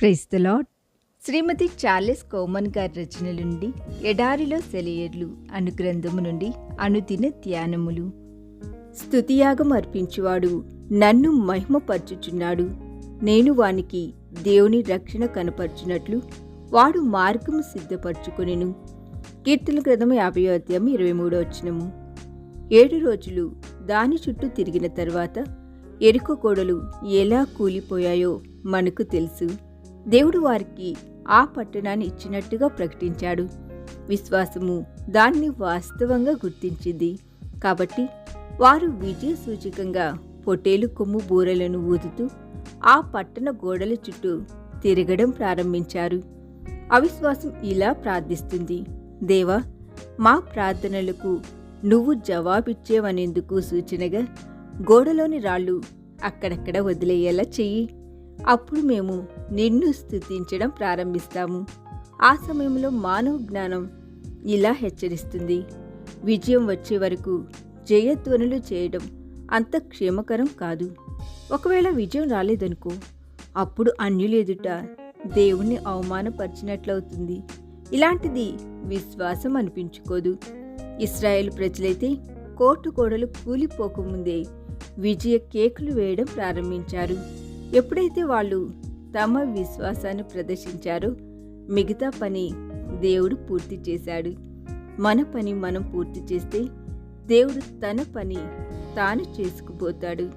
Praise the Lord Shrimati Charles Cowman గారి రచనల నుండి ఎడారిలో సెలయర్లు అను గ్రంథము నుండి అనుదిన ధ్యానములు. స్థుతియాగం అర్పించువాడు నన్ను మహిమపరచుచున్నాడు. నేను వానికి దేవుని రక్షణ కనపరచునట్లు వాడు మార్గము సిద్ధపరచుకొనెను. కీర్తన గ్రంథం యాభై అధ్యాయం ఇరవై మూడో వచ్చినము ఏడు రోజులు దాని చుట్టూ తిరిగిన తర్వాత ఎరుక గోడలు ఎలా కూలిపోయాయో మనకు తెలుసు. దేవుడు వారికి ఆ పట్టణాన్ని ఇచ్చినట్టుగా ప్రకటించాడు. విశ్వాసము దాన్ని వాస్తవంగా గుర్తించింది. కాబట్టి వారు విజయ సూచకంగా పొటేలు కొమ్ము బూరలను ఊదుతూ ఆ పట్టణ గోడల చుట్టూ తిరగడం ప్రారంభించారు. అవిశ్వాసం ఇలా ప్రార్థిస్తుంది. దేవా మా ప్రార్థనలకు నువ్వు జవాబిచ్చేవనేందుకు సూచనగా గోడలోని రాళ్ళు అక్కడక్కడ వదిలేయేలా చెయ్యి. అప్పుడు మేము నిన్ను స్తుతించడం ప్రారంభిస్తాము. ఆ సమయంలో మానవ జ్ఞానం ఇలా హెచ్చరిస్తుంది. విజయం వచ్చే వరకు జయధ్వనులు చేయడం అంత క్షేమకరం కాదు. ఒకవేళ విజయం రాలేదనుకో అప్పుడు అన్యులెదుట దేవుణ్ణి అవమానపరిచినట్లవుతుంది. ఇలాంటిది విశ్వాసం అనిపించుకోదు. ఇస్రాయేల్ ప్రజలైతే కోర్టు గోడలు కూలిపోకముందే విజయ కేకులు వేయడం ప్రారంభించారు. ఎప్పుడైతే వాళ్ళు తమ విశ్వాసాన్ని ప్రదర్శించారో మిగతా పని దేవుడు పూర్తి చేశాడు. మన పని మనం పూర్తి చేస్తే దేవుడు తన పని తాను చేసుకుపోతాడు.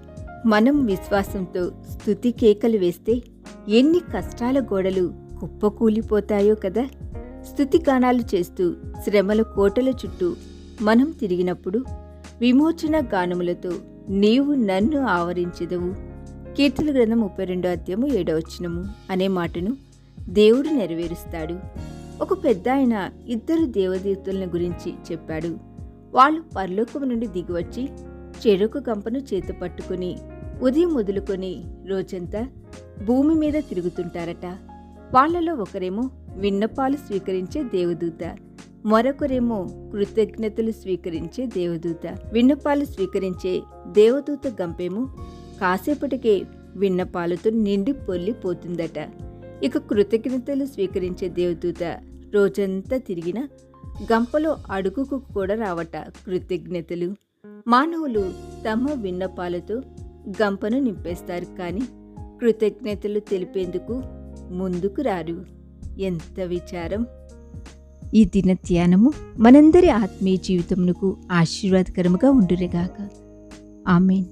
మనం విశ్వాసంతో స్థుతి కేకలు వేస్తే ఎన్ని కష్టాల గోడలు కుప్పకూలిపోతాయో కదా. స్థుతి గానాలు చేస్తూ శ్రమల కోటల చుట్టూ మనం తిరిగినప్పుడు విమోచన గానములతో నీవు నన్ను ఆవరించెదవు. కీర్తన గ్రంథం ముప్పై రెండో అధ్యాయము ఏడో అనే మాటను దేవుడు నెరవేరుస్తాడు. ఒక పెద్ద ఆయన ఇద్దరు దేవదేవతలను గురించి చెప్పాడు. వాళ్ళు పరలోకం నుండి దిగివచ్చి చెరుకు గంపను చేత పట్టుకుని ఉదయం మొదలుకొని రోజంతా భూమి మీద తిరుగుతుంటారట. వాళ్ళలో ఒకరేమో విన్నపాలు స్వీకరించే దేవదూత మరొకరేమో కృతజ్ఞతలు స్వీకరించే దేవదూత. విన్నపాలు స్వీకరించే దేవదూత గంపేమో కాసేపటికే విన్నపాలతో నిండి పొల్లిపోతుందట. ఇక కృతజ్ఞతలు స్వీకరించే దేవదూత రోజంతా తిరిగిన గంపలో అడుగుకు కూడా రావట కృతజ్ఞతలు. మానవులు తమ విన్నపాలతో గంపను నింపేస్తారు కానీ కృతజ్ఞతలు తెలిపేందుకు ముందుకు రారు. ఎంత విచారం! ఈ దిన ధ్యానము మనందరి ఆత్మీయ జీవితమునకు ఆశీర్వాదకరముగా ఉండునుగాక. ఆమెన్.